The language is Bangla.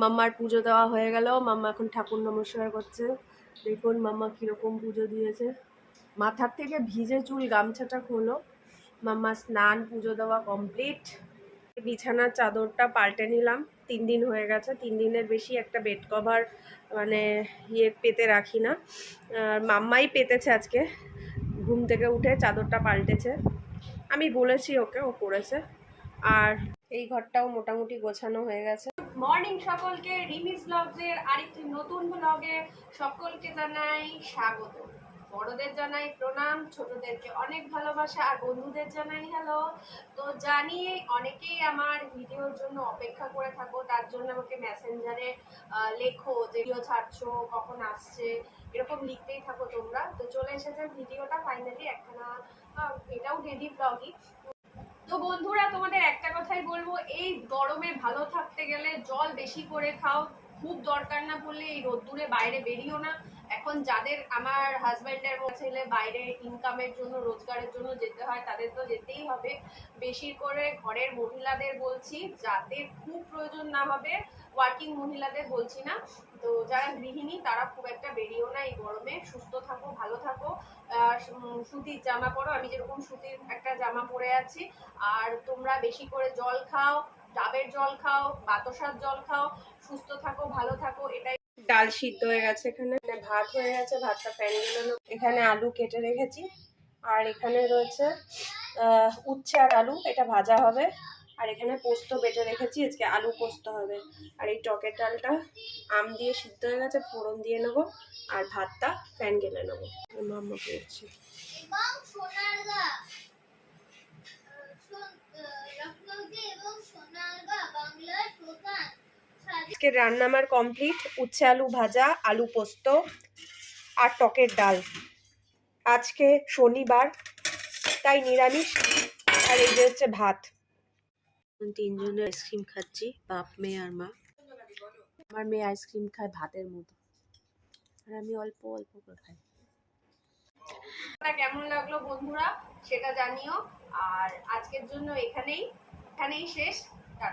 মাম্মার পুজো দেওয়া হয়ে গেল। মাম্মা এখন ঠাকুর নমস্কার করছে। দেখুন মাম্মা কীরকম পুজো দিয়েছে। মাথার থেকে ভিজে চুল গামছাটা খোলো। মাম্মা স্নান পুজো দেওয়া কমপ্লিট। বিছানার চাদরটা পাল্টে নিলাম। তিন দিন হয়ে গেছে। তিন দিনের বেশি একটা বেড কভার মানে ইয়ে পেতে রাখি না। আর মাম্মাই পেতেছে আজকে। ঘুম থেকে উঠে চাদরটা পাল্টেছে। আমি বলেছি ওকে, ও করেছে। আর এই ঘরটাও মোটামুটি গোছানো হয়ে গেছে। মর্নিং সকলকে রিমিস ব্লগসের আরেকটি নতুন ব্লগে সকলকে জানাই স্বাগত। বড়দের জানাই প্রণাম, ছোটদেরকে অনেক ভালোবাসা, আর বন্ধুদের জানাই হ্যালো। তো জানি অনেকেই আমার ভিডিওর জন্য অপেক্ষা করে থাকো, তার জন্য আমাকে মেসেঞ্জারে লেখো যে ভিডিও ছাড়ছো, কখন আসছে, এরকম লিখতেই থাকো তোমরা। তো চলে এসেছে ভিডিওটা ফাইনালি একখানা এটাও ডেলি ব্লগই তো বন্ধুরা কথাই বলব, এই গরমে ভালো থাকতে গেলে জল বেশি করে খাও। খুব দরকার না পড়লে এই রোদ্দুরে বাইরে বেরিও না। এখন যাদের, আমার হাজব্যান্ডের ছেলে বাইরে ইনকামের জন্য, রোজগারের জন্য যেতে হয়, তাদের তো যেতেই হবে। বেশি করে ঘরের মহিলাদের বলছি, যাদের খুব প্রয়োজন না হবে ওয়ার্কিং মহিলাদের বলছি না। তো যারা গৃহিণী, তারা খুব একটা বেরিয়েও না এই গরমে। সুস্থ থাকো, ভালো থাকো। সুতির জামা পরো। আমি যেরকম সুতির একটা জামা পরে আছি। আর তোমরা বেশি করে জল খাও, ডাবের জল খাও, বাতাসার জল খাও, সুস্থ থাকো, ভালো থাকো, এটাই। ডাল সিদ্ধ হয়ে গেছে এখানে। ভাত হয়ে গেছে, ভাতটা ফ্যান গেলানো এখানে আলু কেটে রেখেছি। আর এখানে রয়েছে উচ্ছে আর আলু, এটা ভাজা হবে। আর এখানে পোস্ত বেটে রেখেছি, আজকে আলু পোস্ত হবে। আর এই টকের ডালটা আম দিয়ে সিদ্ধ হয়ে গেছে, ফোড়ন দিয়ে নেব, আর ভাতটা ফ্যান গেলে নেব। মাম্মা স্বাধীন আজকে রান্না আমার কমপ্লিট। উচ্ছে আলু ভাজা, আলু পোস্ত আর টকের ডাল। আজকে শনিবার, তাই নিরামিষ। আর এই যে হচ্ছে ভাত। তিনজনে আইসক্রিম খাচ্ছি, বাপ, মেয়ে আর মা। আমার মেয়ে আইসক্রিম খায় ভাতের মতো। আর আমি অল্প অল্প করে খাই। কেমন লাগল বন্ধুরা, সেটা জানিও। আর আজকের জন্য এখানেই এখানেই শেষ।